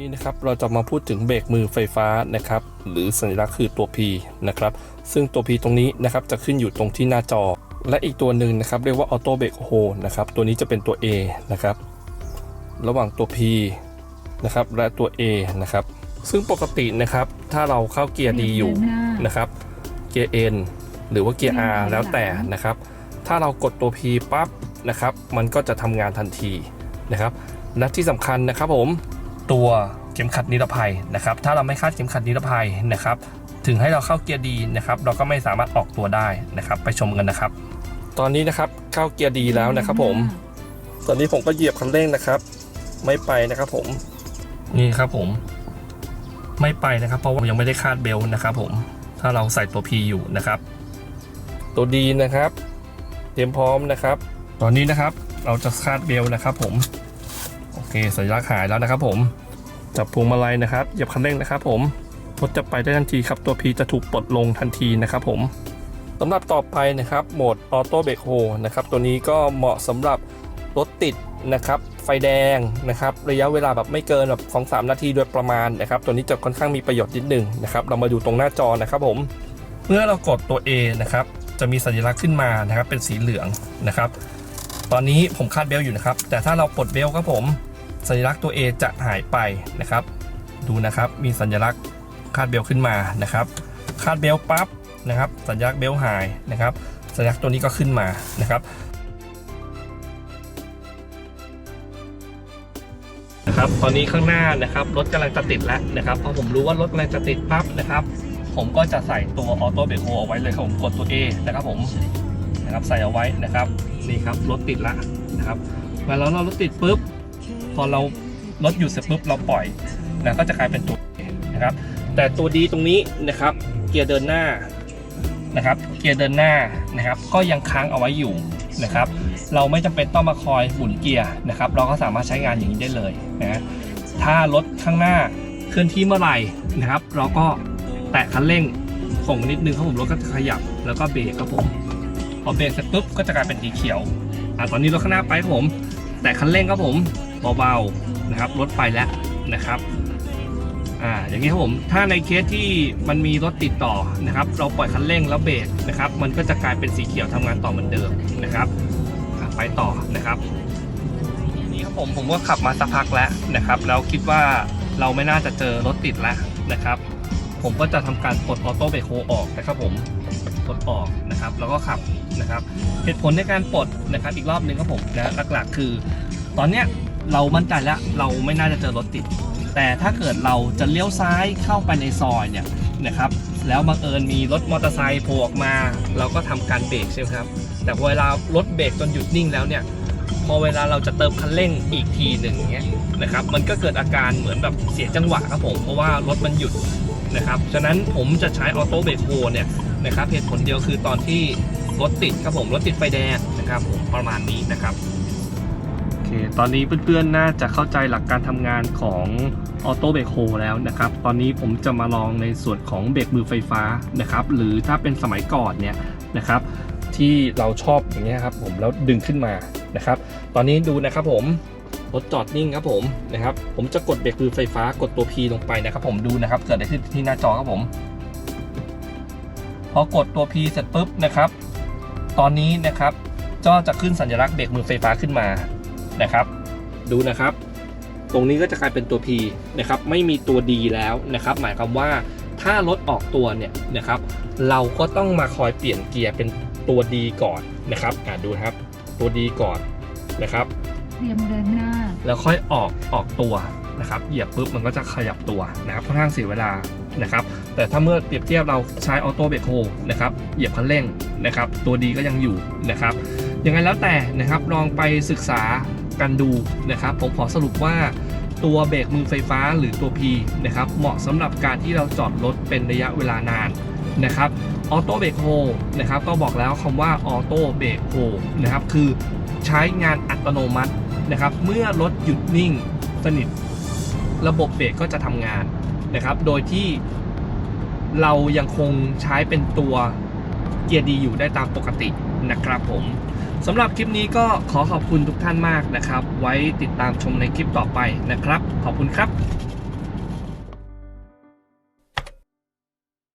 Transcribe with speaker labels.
Speaker 1: นี้นะครับเราจะมาพูดถึงเบรกมือไฟฟ้านะครับหรือสัญลักษณ์คือตัว P นะครับซึ่งตัว P ตรงนี้นะครับจะขึ้นอยู่ตรงที่หน้าจอ และอีกตัวหนึ่งนะครับเรียกว่าออโต้เบรกโฮนะครับตัวนี้จะเป็นตัว A นะครับระหว่างตัว P นะครับและตัว A นะครับซึ่งปกตินะครับถ้าเราเข้าเกียร์ D อยู่นะครับเกียร์ N หรือว่าเกียร์ R แล้วแต่นะครับถ้าเรากดตัว P ปั๊บนะครับมันก็จะทำงานทันทีนะครับและที่สำคัญนะครับผม ตัวเข็มขัดนิรภัยนะครับ ถ้าเราไม่คาดเข็มขัดนิรภัยนะครับ ถึงให้เราเข้าเกียร์ดีนะครับ เราก็ไม่สามารถออกตัวได้นะครับ ไปชมกันนะครับ ตอนนี้นะครับเข้าเกียร์ดีแล้วนะครับ ผม ตอนนี้ผมก็เหยียบคันเร่งนะครับ ไม่ไปนะครับ ผม นี่ครับผม ไม่ไปนะครับ เพราะว่ายังไม่ได้คาดเบลต์นะครับ ผม ถ้าเราใส่ตัว P อยู่นะครับ ตัวดีนะครับ เตรียมพร้อมนะครับ ตอนนี้นะครับ เราจะคาดเบลต์นะครับ ผม โอเคสัญลักษณ์หายแล้วนะครับ ผม จับพวงมาลัยนะครับเหยียบคันเร่งนะครับผมรถจะไปได้ทันทีครับตัว P จะถูกปลดลงทันทีนะครับผมสำหรับต่อไปนะครับโหมดออโต้เบรกโฮนะครับตัวนี้ก็เหมาะสำหรับรถติดนะครับไฟแดงนะครับระยะเวลาแบบไม่เกินแบบ2 3นาทีโดยประมาณนะครับตัวนี้จะค่อนข้างมีประโยชน์นิดหนึ่งนะครับเรามาดูตรงหน้าจอนะครับผมเมื่อเรากดตัว A นะครับจะมีสัญลักษณ์ขึ้นมานะครับเป็นสีเหลืองนะครับ ตอนนี้ผมคาดเบลต์อยู่นะครับแต่ถ้าเราปลดเบลต์ครับผม สัญลักษณ์ตัว A จะหายไปนะครับ ดูนะครับมีสัญลักษณ์คาดเบลต์ขึ้นมานะครับ คาดเบลต์ปั๊บนะครับ สัญลักษณ์เบลต์หายนะครับ สัญลักษณ์ตัวนี้ก็ขึ้นมานะครับนะครับ ตอนนี้ข้างหน้านะครับรถกำลังจะติดแล้วนะครับพอผมรู้ว่ารถกำลังจะติดปั๊บนะครับ ผมก็จะใส่ตัวออโต้เบรกโฮเอาไว้เลยครับผมกดตัว A นะครับผมนะครับใส่เอาไว้นะครับนี่ครับรถติดละนะครับเวลาเรารถติดปุ๊บ พอเรารถหยุดเสร็จปุ๊บเราปล่อยนะก็จะกลายเป็นตัวนะครับ แต่ตัวดีตรงนี้นะครับเกียร์เดินหน้านะครับ เกียร์เดินหน้านะครับ ก็ยังค้างเอาไว้อยู่นะครับ เราไม่จำเป็นต้องมาคอยหมุนเกียร์นะครับ เราก็สามารถใช้งานอย่างนี้ได้เลยนะถ้ารถข้างหน้าเคลื่อนที่เมื่อไหร่นะครับ เราก็แตะคันเร่งส่งนิดนึงครับผมรถก็จะขยับแล้วก็เบรกครับผมพอเบรกเสร็จปุ๊บก็จะกลายเป็นสีเขียวอ่าตอนนี้รถข้างหน้าไปครับผม แต่คันเร่งครับผม เบาๆนะครับรถไปแล้วนะครับอ่าอย่างนี้ครับผมถ้าในเคสที่มันมีรถติดต่อนะครับ เราปล่อยคันเร่งแล้วเบรกนะครับ มันก็จะกลายเป็นสีเขียวทำงานต่อเหมือนเดิมนะครับไปต่อนะครับนี่ครับผมผมก็ขับมาสักพักแล้วนะครับ แล้วคิดว่าเราไม่น่าจะเจอรถติดแล้วนะครับ ผมก็จะทำการปลดออโต้เบรกโฮออกนะครับผมปลดออกนะครับ แล้วก็ขับนะครับ เหตุผลในการปลดนะครับ อีกรอบหนึ่งครับผมนะหลักๆ คือ ตอนเนี้ยเรามั่นใจแล้วเราไม่น่าจะเจอรถติด แต่ถ้าเกิดเราจะเลี้ยวซ้ายเข้าไปในซอยเนี่ยนะครับแล้วบังเอิญมีรถมอเตอร์ไซค์โผล่ออกมา เราก็ทำการเบรกใช่ไหมครับ แต่เวลารถเบรกจนหยุดนิ่งแล้วเนี่ยพอเวลาเราจะเติมคันเร่งอีกทีหนึ่งเงี้ยนะครับมันก็เกิดอาการเหมือนแบบเสียจังหวะครับผมเพราะว่ารถมันหยุดนะครับฉะนั้นผมจะใช้ออโต้เบรกโฮเนี่ยนะครับเหตุผลเดียวคือตอนที่รถติดครับผมรถติดไฟแดงนะครับผมประมาณนี้นะครับ ตอนนี้เพื่อนๆ น่าจะเข้าใจหลักการทำงานของออโต้เบรกโฮแล้วนะครับ ตอนนี้ผมจะมาลองในส่วนของเบรกมือไฟฟ้านะครับ หรือถ้าเป็นสมัยก่อนเนี่ยนะครับ ที่เราชอบอย่างเงี้ยครับผมแล้วดึงขึ้นมานะครับ ตอนนี้ดูนะครับผมรถจอดนิ่งครับผมนะครับ ผมจะกดเบรกมือไฟฟ้ากดตัว P ลงไปนะครับ ผมดูนะครับ เกิดอะไรขึ้นที่หน้าจอครับผม พอกดตัว P เสร็จปุ๊บนะครับ ตอนนี้นะครับก็จะขึ้นสัญลักษณ์เบรกมือไฟฟ้าขึ้นมา นะครับ ดูนะครับ ตรงนี้ก็จะกลายเป็นตัว P นะครับไม่มีตัว D แล้วนะครับ หมายความว่าถ้ารถออกตัวเนี่ยนะครับ เราก็ต้องมาคอยเปลี่ยนเกียร์เป็นตัว D ก่อนนะครับอ่าดูนะครับตัว D ก่อนนะครับ
Speaker 2: เตรียมเดินหน้า
Speaker 1: แล้วค่อยออกออกตัวนะครับเหยียบปุ๊บมันก็จะขยับตัวนะครับค่อนข้างเสียเวลานะครับ แต่ถ้าเมื่อเปรียบเทียบเราใช้ออโต้เบรกโฮนะครับเหยียบคันเร่งนะครับ ตัวดีก็ยังอยู่นะครับยังไงแล้วแต่นะครับลองไปศึกษา กันดูนะครับ ผมขอสรุปว่าตัวเบรกมือไฟฟ้าหรือตัว P นะครับเหมาะสำหรับการที่เราจอดรถเป็นระยะเวลานานนะครับออโต้เบรกโฮนะครับก็บอกแล้วคำว่าออโต้เบรกโฮนะครับคือใช้งานอัตโนมัตินะครับเมื่อรถหยุดนิ่งสนิท ระบบเบรกก็จะทำงานนะครับ โดยที่เรายังคงใช้เป็นตัวเกียร์ดีอยู่ได้ตามปกตินะครับผม สำหรับคลิปนี้ก็ขอขอบคุณทุกท่านมากนะครับ ไว้ติดตามชมในคลิปต่อไปนะครับ ขอบคุณครับ